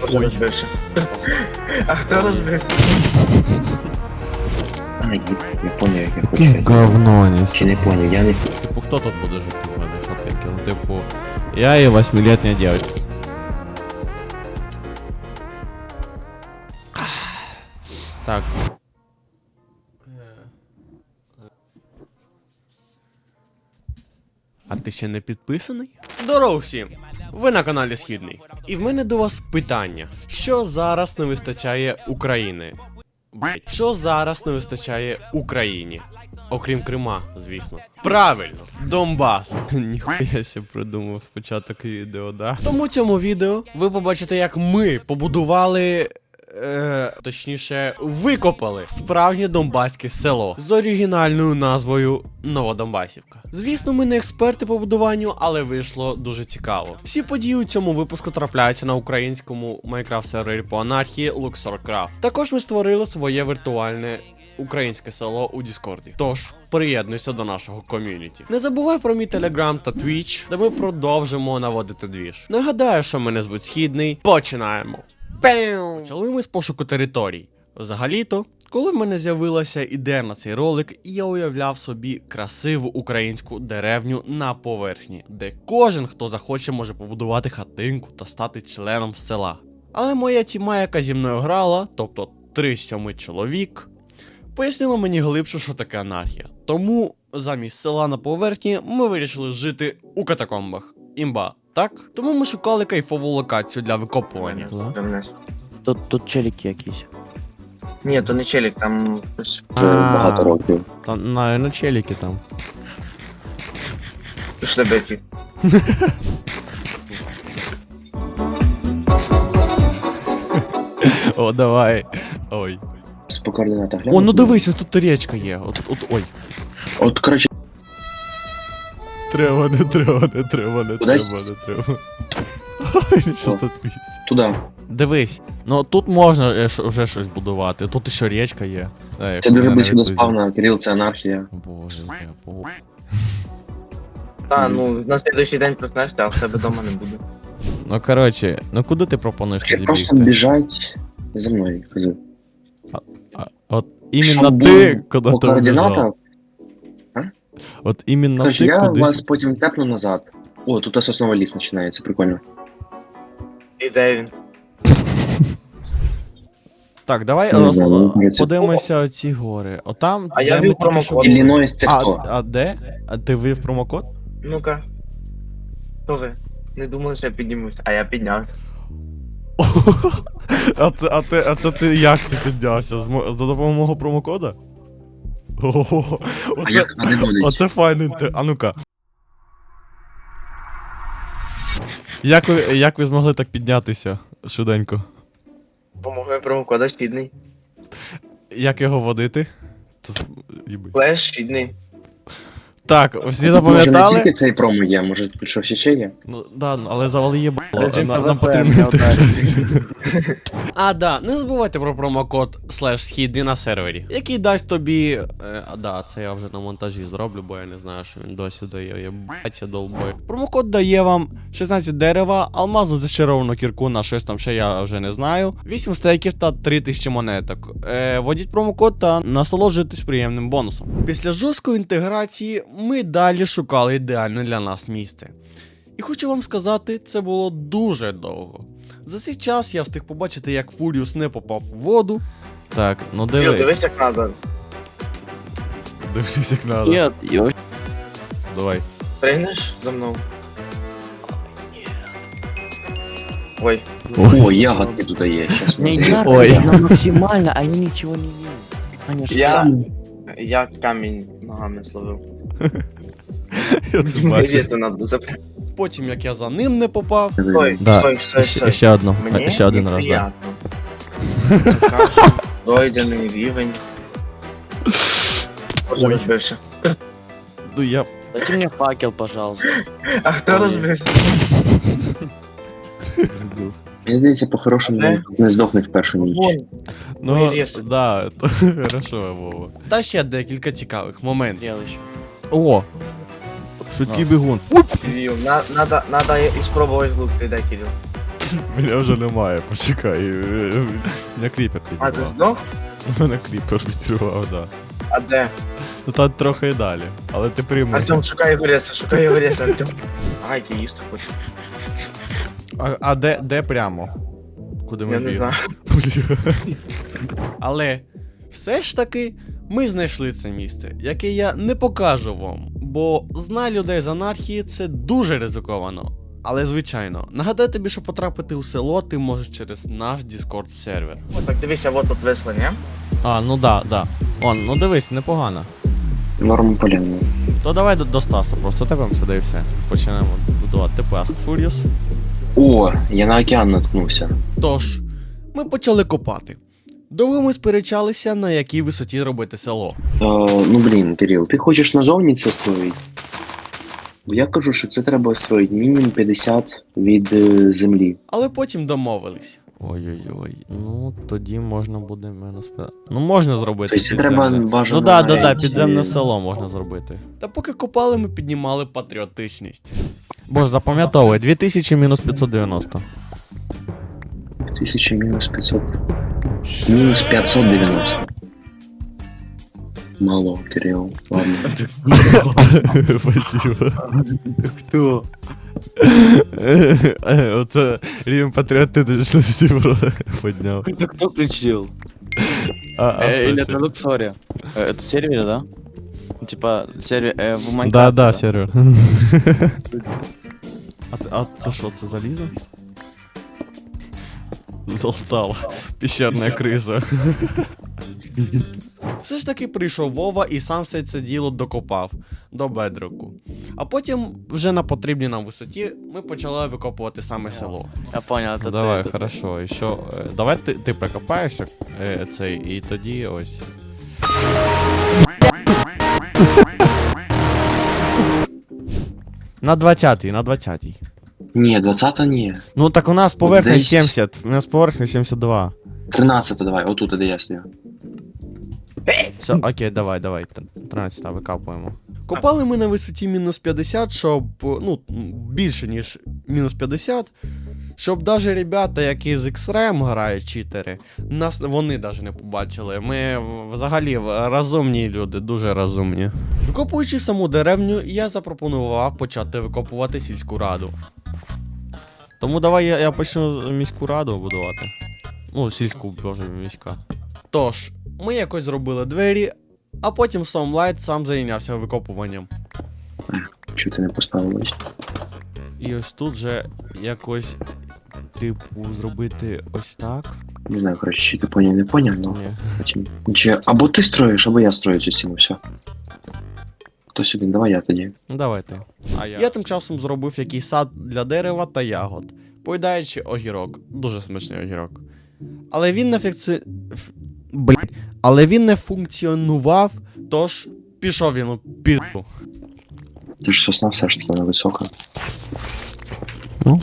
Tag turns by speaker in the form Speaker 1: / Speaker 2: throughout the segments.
Speaker 1: Хто розбився? А хто розбився?
Speaker 2: А, є- я поняв, як я хочу.
Speaker 3: Говно, не
Speaker 2: Чи не поняв, я не
Speaker 3: Типу, хто тут буде жити в мене хатинки? Ну, типу, я і восьмилетня дівчинка. Так. А ти ще не підписаний? Здоров всім! Ви на каналі Східний. І в мене до вас питання: що зараз не вистачає України? Що зараз не вистачає Україні? Окрім Крима, звісно. Правильно, Донбас. Ніхуя себе придумав спочаток відео, да? Тому цьому відео ви побачите, як ми побудували. Е, точніше, викопали справжнє донбаське село з оригінальною назвою Новодонбасівка. Звісно, ми не експерти по будуванню, але вийшло дуже цікаво. Всі події у цьому випуску трапляються на українському Minecraft сервері по анархії LuxorCraft. Також ми створили своє віртуальне українське село у Діскорді. Тож приєднуйся до нашого ком'юніті. Не забувай про мій телеграм та твіч, де ми продовжимо наводити двіж. Нагадаю, що мене звуть Східний. Починаємо. Почали ми з пошуку територій. Взагалі-то, коли в мене з'явилася ідея на цей ролик, я уявляв собі красиву українську деревню на поверхні, де кожен, хто захоче, може побудувати хатинку та стати членом села. Але моя тіма, яка зі мною грала, тобто три сьоми чоловік, пояснила мені глибше, що таке анархія. Тому замість села на поверхні ми вирішили жити у катакомбах. Імба, так? Тому ми шукали кайфову локацію для викопування.
Speaker 1: Ремнеш.
Speaker 4: Тут, тут челіки якісь.
Speaker 1: Ні, то не челік, там
Speaker 2: вже багато років.
Speaker 3: Та на, на челіки там.
Speaker 1: пішли бити.
Speaker 3: О, давай. Ой.
Speaker 2: По координатах.
Speaker 3: О, ну дивися, тут річка є. От, от, ой.
Speaker 2: От, коротше,
Speaker 3: Треба, не треба, не треба, не
Speaker 2: Кудись?
Speaker 3: треба, не треба. Ой, що за твіс?
Speaker 2: туди.
Speaker 3: Дивись, ну тут можна е, ш- вже щось будувати. Тут ще річка є. Е,
Speaker 2: Це
Speaker 3: якщо
Speaker 2: дуже
Speaker 3: я
Speaker 2: близько до спавна, Кирил, це анархія.
Speaker 3: Боже, я по...
Speaker 1: Та, ну, на слідуючий день проснешся, а в тебе вдома не буде.
Speaker 3: Ну коротше, ну куди ти пропонуєш
Speaker 2: Чи
Speaker 3: тоді
Speaker 2: просто
Speaker 3: бігти?
Speaker 2: біжать за мною, кажу.
Speaker 3: А, От іменно
Speaker 2: Щоб
Speaker 3: ти, куди
Speaker 2: По
Speaker 3: ти
Speaker 2: координатах.
Speaker 3: От іменно
Speaker 2: коротше,
Speaker 3: ти
Speaker 2: я
Speaker 3: кудись...
Speaker 2: вас потім тепну назад. О, тут сосновий ліс починається, прикольно.
Speaker 1: І де він?
Speaker 3: Так, давай
Speaker 2: Не
Speaker 3: роз...
Speaker 2: знаю, мені кажеться,
Speaker 3: подивимося оці гори. Отам,
Speaker 1: А
Speaker 3: де
Speaker 1: я
Speaker 3: ми
Speaker 1: ввів
Speaker 3: тільки
Speaker 1: промокод.
Speaker 3: що-
Speaker 2: Іллінойс це
Speaker 3: А,
Speaker 2: хто?
Speaker 3: а де? А ти вив промокод?
Speaker 1: Ну-ка. Хто ви? Не думали, що я піднімусь, а я піднявся.
Speaker 3: А це, а, ти, а це ти як ти піднявся? З, мо- за допомогою промокода? Ого, оце, файний. А ну-ка. Як ви, як ви змогли так піднятися швиденько?
Speaker 1: Помогли промокода щідний.
Speaker 3: Як його водити?
Speaker 1: Флеш щідний.
Speaker 3: Так, всі
Speaker 2: Може не
Speaker 3: запам'ятали?
Speaker 2: тільки цей промо є, може тут щось ще є?
Speaker 3: Ну, да, але завали є
Speaker 4: Режим
Speaker 3: нам, нам
Speaker 4: PvP,
Speaker 3: потрібно
Speaker 4: не.
Speaker 3: А, да, не забувайте про промокод слеш східний на сервері, який дасть тобі. Е, а, да, це я вже на монтажі зроблю, бо я не знаю, що він досі дає. Єбаться долбой. Промокод дає вам 16 дерева, алмазну зачаровану кірку на щось там ще я вже не знаю. 8 стейків та 3000 монеток. Е, вводіть промокод та насолоджуйтесь приємним бонусом. Після жорсткої інтеграції ми далі шукали ідеальне для нас місце. І хочу вам сказати, це було дуже довго. За цей час я встиг побачити, як Фуріус не попав в воду. Так, ну
Speaker 1: Йо,
Speaker 3: дивись.
Speaker 1: дивись, як надо.
Speaker 3: Дивись, як надо.
Speaker 4: Нет, йо,
Speaker 3: Давай.
Speaker 1: Пригнеш за мною? Ой.
Speaker 2: О, ягодки тут є. Щас ми зайдемо.
Speaker 4: ярко,
Speaker 3: Ой.
Speaker 4: максимально, а они ничего не. Они ж
Speaker 1: Я- Я камінь ногами словив.
Speaker 3: Я це
Speaker 1: надо запря...
Speaker 3: Потім, як я за ним не попав.
Speaker 1: Стой,
Speaker 3: Да,
Speaker 1: стой, стой,
Speaker 3: ще,
Speaker 1: стой.
Speaker 3: ще одну.
Speaker 1: Мені
Speaker 3: ще один раз, да.
Speaker 1: неприятно. Пройдений рівень. Хто
Speaker 3: Ой.
Speaker 1: розбився?
Speaker 3: Ну я.
Speaker 4: Дайте мне факел, пожалуйста.
Speaker 1: А хто
Speaker 3: Ой.
Speaker 1: розбився?
Speaker 2: Мені здається, по-хорошому
Speaker 1: Де?
Speaker 2: не здохне в першу ніч.
Speaker 1: Вон.
Speaker 3: Ну,
Speaker 1: Ой,
Speaker 3: да, то хорошо, Вова. Та ще декілька цікавих моментів. О! Швидкий бігун.
Speaker 1: Кирил, на- надо, надо і спробувати дай, Кирил.
Speaker 3: Мене вже немає, почекай. Мене кріпер
Speaker 1: А ти здох?
Speaker 3: Мене кріпер підірвав, да.
Speaker 1: А де?
Speaker 3: Ну там трохи і далі. Але ти прийми.
Speaker 1: Артем, шукай його леса, шукай його леса, Артем. Ай, ти їсти хочеш.
Speaker 3: А, а де, де прямо? Куди ми
Speaker 1: Я не
Speaker 3: бігли?
Speaker 1: знаю.
Speaker 3: Але все ж таки ми знайшли це місце, яке я не покажу вам, бо знай людей з анархії це дуже ризиковано. Але звичайно, нагадаю тобі, що потрапити у село ти можеш через наш Discord сервер.
Speaker 1: О, Так дивися, вот тут весло, ні?
Speaker 3: А, ну да, да. Он, ну дивись, непогано.
Speaker 2: Норм поляну.
Speaker 3: То давай до, до Стаса, просто тепемося, да і все. Почнемо будувати типу Fast Furious.
Speaker 2: О, я на океан наткнувся.
Speaker 3: Тож, ми почали копати. Довго ми сперечалися, на якій висоті робити село.
Speaker 2: Е, ну блін, Кирил, ти хочеш назовні це строїть? Бо я кажу, що це треба строїти мінімум 50 від е, землі.
Speaker 3: Але потім домовились. Ой-ой-ой. Ну тоді можна буде мене спитати. Ну можна зробити.
Speaker 2: Тобто це треба бажано.
Speaker 3: Ну да, да, да,
Speaker 2: навіть,
Speaker 3: підземне
Speaker 2: е,
Speaker 3: село можна зробити. Та поки копали, ми піднімали патріотичність. Боже, запам'ятовуй, 2000 мінус 590.
Speaker 2: 1000 мінус 500. Мінус 590. Мало, Кирил. Ладно.
Speaker 3: Спасибо.
Speaker 4: Кто?
Speaker 3: Оце рівень патріотичності підняв.
Speaker 4: Это кто включил?
Speaker 3: А, а
Speaker 4: Э,
Speaker 3: хто
Speaker 4: Или
Speaker 3: ще?
Speaker 4: это Luxoria? Э, Это сервер, да? Типа, сервер э, в Майнкрафте.
Speaker 3: Да, да, сервер. А, т- а це що, це залізо? Золтало. Піщерна криза. Все ж таки прийшов Вова і сам все це діло докопав до бедроку. А потім, вже на потрібній нам висоті, ми почали викопувати саме село.
Speaker 4: Я понял, это
Speaker 3: Давай,
Speaker 4: ты.
Speaker 3: хорошо. І що, е, давай ти, ти прикопаєшся е, цей, і тоді ось. На 20-й, на 20-й.
Speaker 2: Ні, 20 ні.
Speaker 3: Ну так у нас поверхня
Speaker 2: Десь.
Speaker 3: 70, у нас поверхня 72.
Speaker 2: 13 давай, отут, де я стою.
Speaker 3: Все, окей, давай, давай. 13 викапуємо. Копали ми на висоті мінус 50, щоб, ну, більше, ніж мінус 50. Щоб навіть ребята, які з XRM грають читери, нас вони навіть не побачили. Ми взагалі розумні люди, дуже розумні. Викопуючи саму деревню, я запропонував почати викопувати сільську раду. Тому давай я, я почну міську раду будувати. Ну, сільську, боже, міська. Тож, ми якось зробили двері, а потім Somlight сам зайнявся викопуванням.
Speaker 2: Чого ти не поставилось?
Speaker 3: І ось тут же якось, типу, зробити ось так.
Speaker 2: Не знаю, коротше, чи ти поняв, не поняв, ну.
Speaker 3: Ні.
Speaker 2: Потім. Чи або ти строїш, або я строю цю стіну, все. Хтось один, давай я тоді.
Speaker 3: Ну давай ти. А я. я тим часом зробив якийсь сад для дерева та ягод, поїдаючи огірок. Дуже смачний огірок. Але він не фікці... ф- Блять. Але він не функціонував, тож пішов він у пізду.
Speaker 2: Ти ж сосна все ж таки вона висока.
Speaker 3: Ну.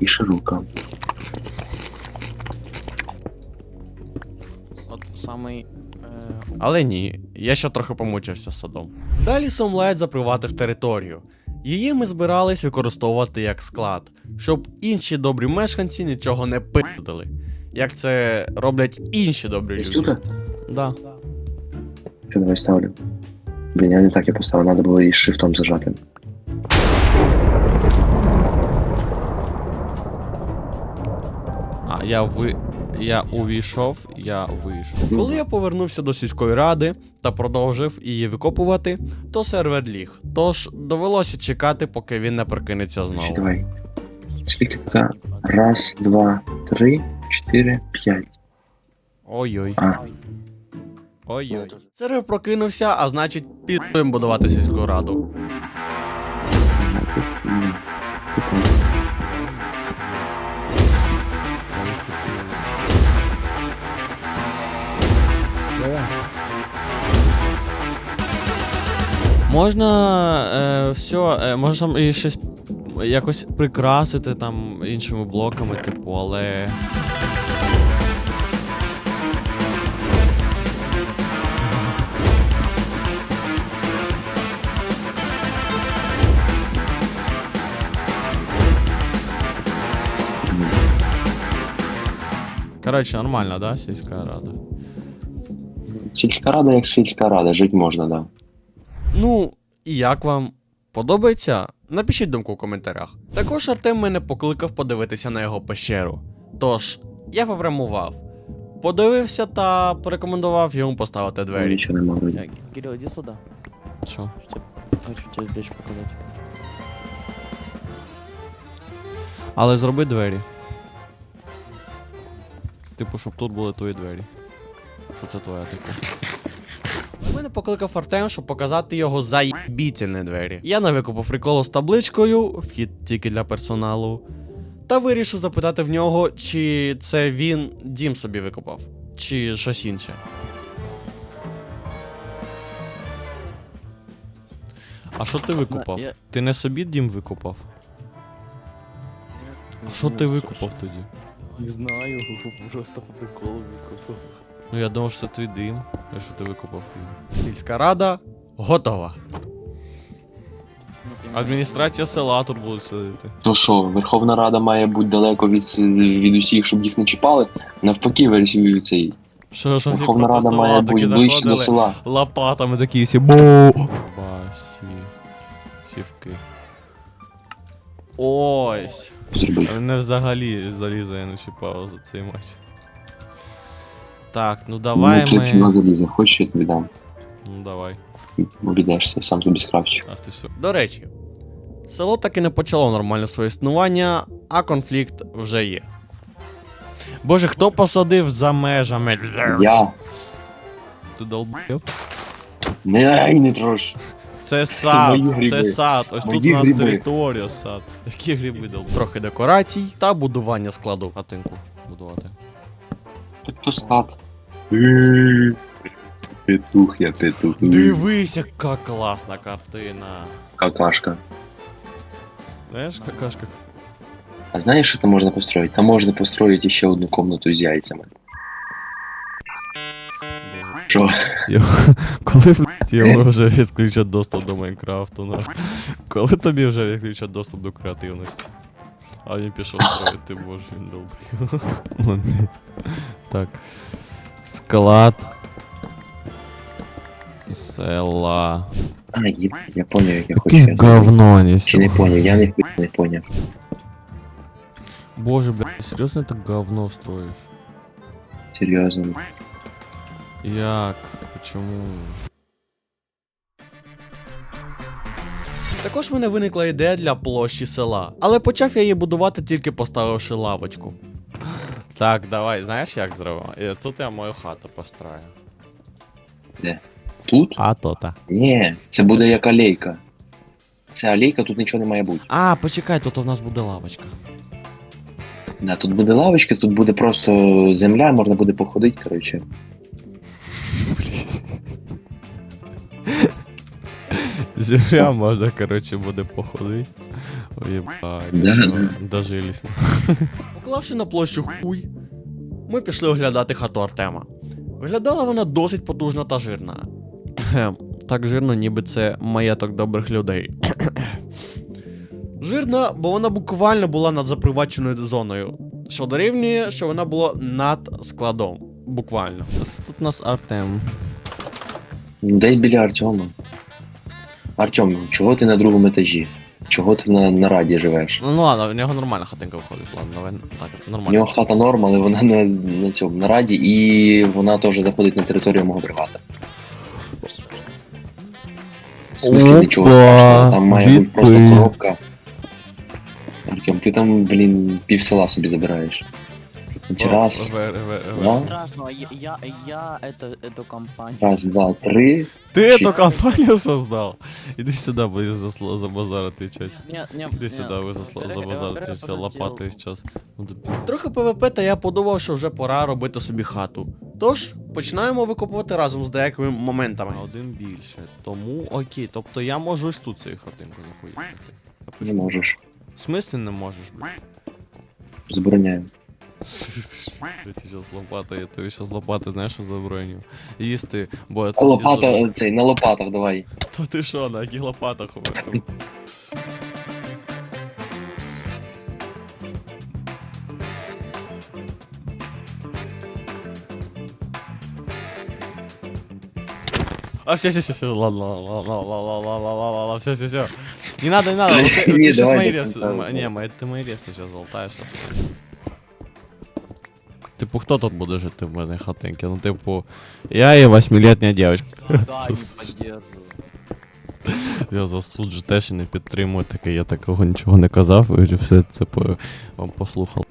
Speaker 2: І широка.
Speaker 4: Вот самый... э,
Speaker 3: Але ні, я ще трохи помучився з садом. Далі Сомлайт заприватив територію. Її ми збирались використовувати як склад, щоб інші добрі мешканці нічого не пиздили. Як це роблять інші добрі люди.
Speaker 2: тут?
Speaker 3: Да.
Speaker 2: Я давай ставлю. Блін, я не так я поставив, треба було її шифтом зажати.
Speaker 3: А, я ви. Я увійшов, я вийшов. Коли я повернувся до сільської ради та продовжив її викопувати, то сервер ліг. Тож довелося чекати, поки він не прокинеться знову.
Speaker 2: давай. Скільки така? Раз, два, три, чотири, п'ять.
Speaker 3: Ой-ой.
Speaker 2: А,
Speaker 3: Ой-ой. Сервер прокинувся, а значить, підемо будувати сільську раду. Можна е, все, е, можна там і щось якось прикрасити там іншими блоками, типу, але. Коротше, нормально, да, сільська рада?
Speaker 2: Сільська рада як сільська рада, жити можна, да.
Speaker 3: Ну, і як вам? Подобається? Напишіть думку в коментарях. Також Артем мене покликав подивитися на його пещеру. Тож, я попрямував. Подивився та порекомендував йому поставити двері.
Speaker 2: Нічого нема вроді.
Speaker 4: Я- Кирилл, иди сюда.
Speaker 3: Що?
Speaker 4: Хочу тебе вещь показать.
Speaker 3: Але зроби двері. Типу, щоб тут були твої двері. Що це твоя типу? Мене покликав Артем, щоб показати його заєбітельні двері. Я навикупив приколу з табличкою, вхід тільки для персоналу. Та вирішив запитати в нього, чи це він дім собі викопав, чи щось інше. А що ти викопав?
Speaker 4: Я-
Speaker 3: Ти не собі дім викопав? А що ти викопав тоді?
Speaker 4: Не знаю, просто по приколу выкупил.
Speaker 3: Ну я думав, що це твій дим, а що ти викопав дим. Сільська рада готова. Адміністрація села тут буде сидіти.
Speaker 2: То що, Верховна Рада має бути далеко від, від усіх, щоб їх не чіпали? Навпаки, версію цей.
Speaker 3: Що, що
Speaker 2: Верховна Рада має бути ближче до села.
Speaker 3: лопатами такі всі бу. Басі. Сівки. Ось.
Speaker 2: Зробити.
Speaker 3: Не взагалі заліза я не чіпав за цей матч. Так, ну давай
Speaker 2: Ну, 32
Speaker 3: ми.
Speaker 2: заліза, хочеш, я тобі дам.
Speaker 3: Ну давай.
Speaker 2: Обійдешся, сам тобі скрафчу.
Speaker 3: Ах ти що. До речі, село таки не почало нормально своє існування, а конфлікт вже є. Боже, хто посадив за межами?
Speaker 2: Я.
Speaker 3: Ти долбив?
Speaker 2: Не, не трош.
Speaker 3: Це сад,
Speaker 2: Мої гриби.
Speaker 3: це сад. Ось тут
Speaker 2: Мої
Speaker 3: у нас
Speaker 2: гриби.
Speaker 3: територія сад. Які гриби дал? Трохи декорацій та будування складу. Хатинку будувати.
Speaker 2: Так то склад. Е, Петух я петух.
Speaker 3: Дивись, яка класна картина.
Speaker 2: Какашка.
Speaker 3: Знаєш, какашка?
Speaker 2: А знаєш, що там можна построїти? Там можна построїти ще одну комнату з яйцями. Що?
Speaker 3: Коли йому вже відключать доступ до Майнкрафту, на. Коли тобі вже відключать доступ до креативності? А він пішов строїти, боже, він добрий. Так. Склад. Села.
Speaker 2: А, є, я поняв, як я хочу.
Speaker 3: Якесь
Speaker 2: Я Чи не поняв, я не, не поняв.
Speaker 3: Боже, блядь, серйозно так говно строїш?
Speaker 2: Серйозно.
Speaker 3: Як? Чому? Також в мене виникла ідея для площі села, але почав я її будувати тільки поставивши лавочку. Так, давай, знаєш як зробимо? Тут я мою хату построю.
Speaker 2: Тут?
Speaker 3: А то та.
Speaker 2: Ні, це буде як алейка. Це алейка, тут нічого не має бути.
Speaker 3: А, почекай, тут у нас буде лавочка.
Speaker 2: Да, тут буде лавочка, тут буде просто земля, можна буде походити, коротше.
Speaker 3: Земля можна, коротше, буде походити. Ой, дожились. Поклавши на площу хуй, ми пішли оглядати хату Артема. Виглядала вона досить потужна та жирна. Так жирно, ніби це маєток добрих людей. Жирна, бо вона буквально була над заприваченою зоною, що дорівнює, що вона була над складом. Буквально. Тут у нас Артем.
Speaker 2: Десь біля Артема. Артем, чого ти на другому етажі? Чого ти на, на раді живеш?
Speaker 3: Ну, ну ладно, в нього нормальна хатинка виходить, ладно, давай так,
Speaker 2: У
Speaker 3: нормально.
Speaker 2: нього хата норм, але вона на, на цьому на раді, і вона теж заходить на територію мого бригада. В смислі нічого страшного, там має бути просто коробка. Артем, ти там, блін, пів села собі забираєш. Хоч Раз,
Speaker 3: Ве- ве- ве-
Speaker 2: два,
Speaker 4: Страшно, я, я, я это, эту компанию.
Speaker 2: раз, два, три.
Speaker 3: Ты
Speaker 2: Чи-
Speaker 3: эту компанию создал? Иди сюда, будешь за, сло- за базар отвечать.
Speaker 4: Не, не,
Speaker 3: Иди
Speaker 4: не,
Speaker 3: сюда, ви за, сло- за
Speaker 4: во-первых,
Speaker 3: базар
Speaker 4: во-первых,
Speaker 3: отвечать,
Speaker 4: потом
Speaker 3: лопатою
Speaker 4: делал.
Speaker 3: сейчас. Трохи ПВП, та я подумав, що вже пора робити собі хату. Тож, починаємо викопувати разом з деякими моментами. Один більше. Тому окей, тобто я можу ось тут свою хатинку заходити.
Speaker 2: Не можеш.
Speaker 3: В смислі не можеш, блядь?
Speaker 2: Забороняю.
Speaker 3: Я сейчас лопатой, я тобі сейчас лопатой, знаешь, що заброню. Їсти, бо
Speaker 2: я Лопата,
Speaker 3: э,
Speaker 2: цей, на лопатах давай.
Speaker 3: Та ти що, на яких лопатах? Ой, А, все, все, все, все, ладно, ладно, ладно, ладно, ладно, ладно, ладно, все, все, все. Не надо, не надо, вот ты,
Speaker 2: Не,
Speaker 3: ты сейчас мои ресы, не, мои- ты мои ресы сейчас золотаешь. Типу, хто тут буде жити в мене хатинки? Ну, типу, я і восьмилітня дівчинка.
Speaker 4: Да, не поддерживаю.
Speaker 3: Я засуджу теж і не підтримую таке, я такого нічого не казав, і все це по, вам послухав.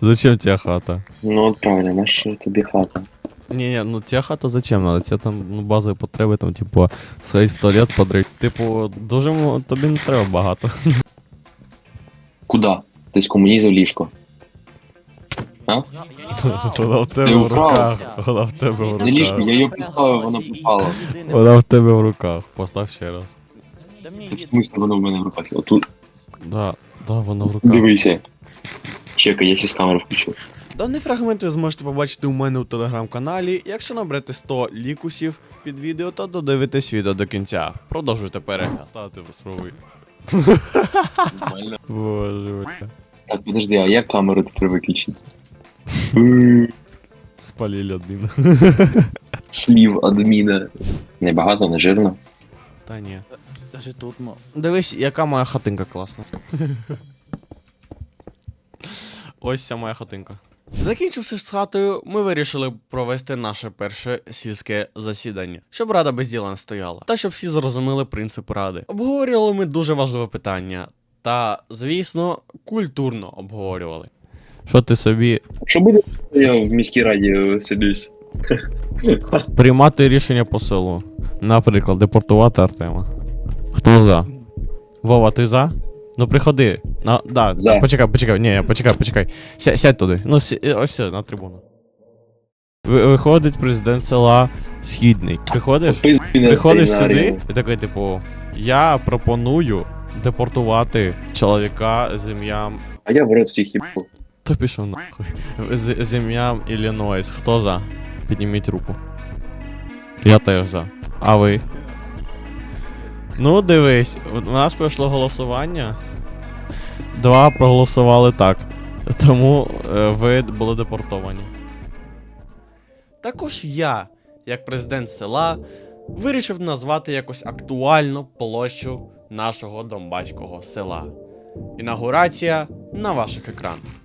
Speaker 3: Зачем тебе хата?
Speaker 2: Ну от правильно, наша тобі хата.
Speaker 3: Ні, ні, ну тебе хата зачем надо? Це там ну, базові потреби, там, типу, сходити в туалет, подрить. Типу, дуже м- тобі не треба багато.
Speaker 2: Куда? Тобто комунізм в ліжко.
Speaker 3: Вона в тебе в руках. Вона в тебе в
Speaker 2: Не
Speaker 3: руках.
Speaker 2: я її поставив, вона попала.
Speaker 3: Вона в тебе в руках. Постав ще раз.
Speaker 2: В смысле воно в мене в руках? Отут.
Speaker 3: Да, да, вона в руках.
Speaker 2: Дивися. Чекай, я ще з камери включу.
Speaker 3: Даний фрагмент ви зможете побачити у мене у телеграм-каналі, якщо наберете 100 лікусів під відео та додивитесь відео до кінця. Продовжуйте перегляд. Ставте спробуй.
Speaker 2: Нормально.
Speaker 3: Боже мой.
Speaker 2: Так, подожди, а як камеру тепер виключити?
Speaker 3: Спалили адмін.
Speaker 2: Слів адміна. Небагато, не жирно.
Speaker 3: Та ні.
Speaker 4: Даже тут, ну.
Speaker 3: Дивись, яка моя хатинка класна. Ось ця моя хатинка. Закінчивши з хатою, ми вирішили провести наше перше сільське засідання, щоб рада без діла не стояла, та щоб всі зрозуміли принцип ради. Обговорювали ми дуже важливе питання, та, звісно, культурно обговорювали. Що ти собі
Speaker 2: Що буде, я в міській раді е, сидюсь?
Speaker 3: приймати рішення по селу? Наприклад, депортувати Артема. Хто за? Вова, ти за? Ну приходи. На, да,
Speaker 2: За.
Speaker 3: Почекай, почекай, ні, почекай, почекай. Ся, сядь туди. Ну, сі, е, ось сюди, на трибуну. Ви- Виходить президент села Східний. Приходиш? Приходиш сюди і такий, типу, я пропоную депортувати чоловіка з ім'ям.
Speaker 2: А я в рот всіх їбу.
Speaker 3: Та пішов нахуй. З, з ім'ям Іллінойс. Хто за? Підніміть руку. Я теж за. А ви? Ну, дивись, у нас пройшло голосування. Два проголосували так. Тому е, ви були депортовані. Також я, як президент села, вирішив назвати якось актуальну площу нашого донбаського села. Інаугурація на ваших екранах.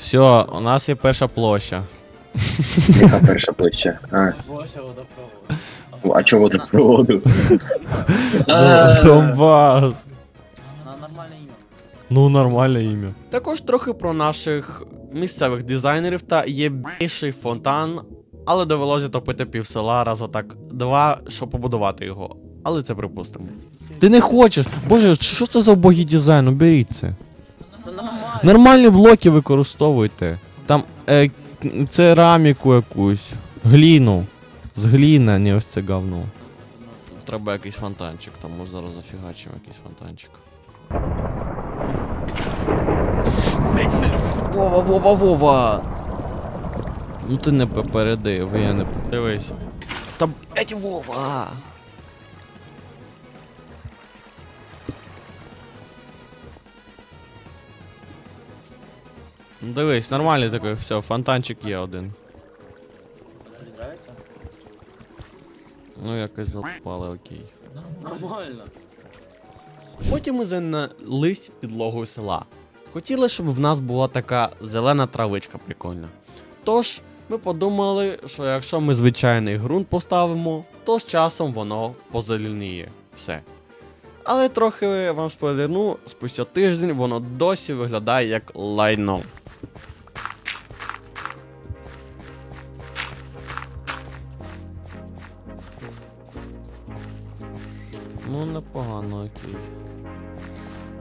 Speaker 3: Все, у нас є перша площа.
Speaker 2: Яка перша площа? А,
Speaker 4: Боже, водопровод.
Speaker 2: а чого водопроводу?
Speaker 3: Дон- Донбас.
Speaker 4: Она нормальное имя.
Speaker 3: Ну, нормальне ім'я. Також трохи про наших місцевих дизайнерів та є більший фонтан, але довелося топити пів села раза так два, щоб побудувати його. Але це припустимо. Ти не хочеш. Боже, що це за убогий дизайн? Уберіть це.
Speaker 4: Да нормально.
Speaker 3: Нормальні блоки використовуйте. Там е, цераміку якусь, гліну. З гліни, а не ось це говно. Треба якийсь фонтанчик, тому зараз зафігачимо якийсь фонтанчик. Вова, Вова, Вова! Ну ти не попередив, я не дивись. Та блять Вова! Ну дивись, нормальний такий, все, фонтанчик є один. Ну якось запали, окей.
Speaker 4: Нормально.
Speaker 3: Потім ми занялись підлогою села. Хотіли, щоб в нас була така зелена травичка прикольна. Тож, ми подумали, що якщо ми звичайний ґрунт поставимо, то з часом воно позеленіє. Все. Але трохи вам спойлерну, спустя тиждень воно досі виглядає як лайно. Ну, непогано, окей.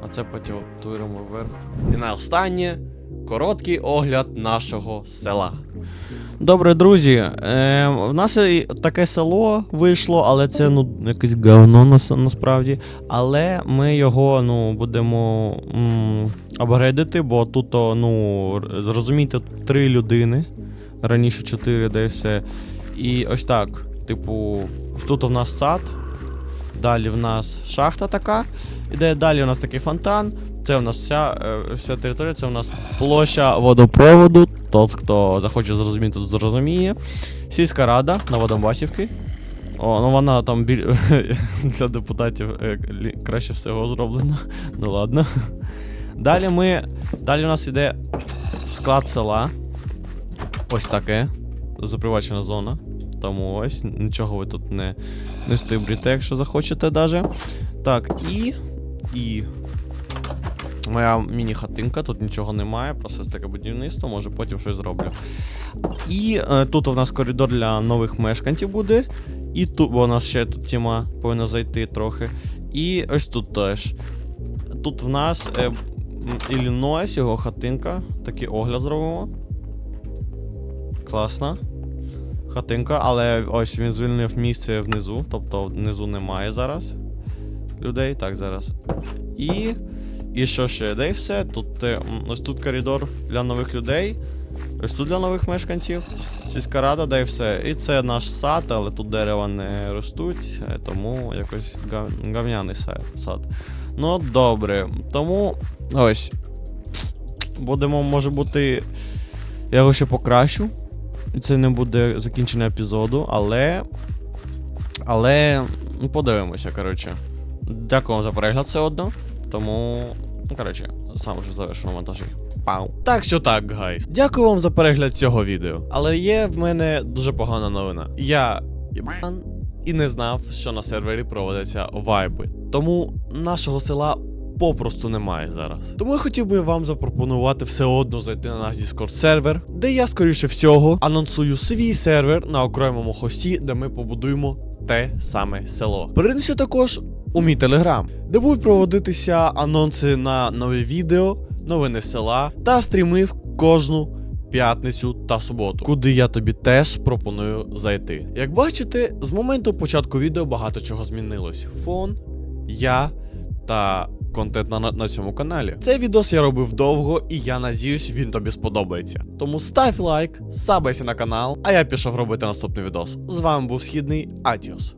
Speaker 3: А це потім обтуримо вверх. І на останнє короткий огляд нашого села. Добре, друзі. Е, в нас таке село вийшло, але це ну якесь говно нас, насправді. Але ми його ну, будемо м, апгрейдити, бо тут, о, ну, зрозумійте, три людини. Раніше чотири, де все. І ось так. Типу, тут у нас сад, Далі в нас шахта така. Іде далі у нас такий фонтан. Це у нас вся, е, вся територія, це у нас площа водопроводу. Тот, хто захоче зрозуміти, тут зрозуміє. Сільська рада на Водомбасівки. О, ну вона там біль... для депутатів е, краще всього зроблена. Ну ладно. Далі ми. Далі у нас іде склад села. Ось таке. Запривачена зона. Тому ось нічого ви тут не, не стибріте, якщо захочете даже. Так, і. І. Моя міні-хатинка, тут нічого немає, просто таке будівництво, може потім щось зроблю. І е, тут у нас коридор для нових мешканців буде. І тут, бо у нас ще тут тіма повинна зайти трохи. І ось тут теж. Тут в нас е, Іллінойс, його хатинка. Такий огляд зробимо. Класно. Хатинка, але ось він звільнив місце внизу, тобто внизу немає зараз людей. Так, зараз. І. І що ще? Де і все. Тут е, ось тут коридор для нових людей. Ось тут для нових мешканців. Сільська рада, де і все. І це наш сад, але тут дерева не ростуть, е, тому якось гав- гавняний сад. Ну, добре. Тому ось. Будемо, може бути. Я його ще покращу. І це не буде закінчення епізоду, але. Але. Подивимося, коротше. Дякую вам за перегляд все одно. Тому. Ну, коротше, сам вже завершу монтажі. Пау. Так що так, гайс. Дякую вам за перегляд цього відео. Але є в мене дуже погана новина. Я єбан і не знав, що на сервері проводяться вайби. Тому нашого села попросту немає зараз. Тому я хотів би вам запропонувати все одно зайти на наш Discord сервер, де я, скоріше всього, анонсую свій сервер на окремому хості, де ми побудуємо те саме село. Перенесу також у мій телеграм, де будуть проводитися анонси на нові відео, новини села та стріми в кожну п'ятницю та суботу, куди я тобі теж пропоную зайти. Як бачите, з моменту початку відео багато чого змінилось. Фон, я та контент на, на цьому каналі. Цей відос я робив довго, і я надіюсь, він тобі сподобається. Тому став лайк, сабайся на канал, а я пішов робити наступний відос. З вами був Східний Адіос.